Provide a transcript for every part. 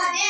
তোমাদের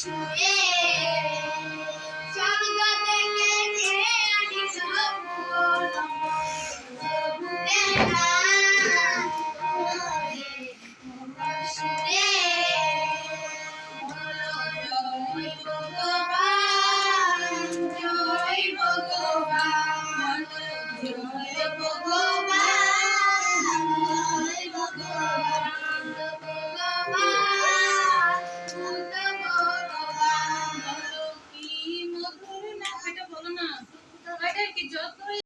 সুরে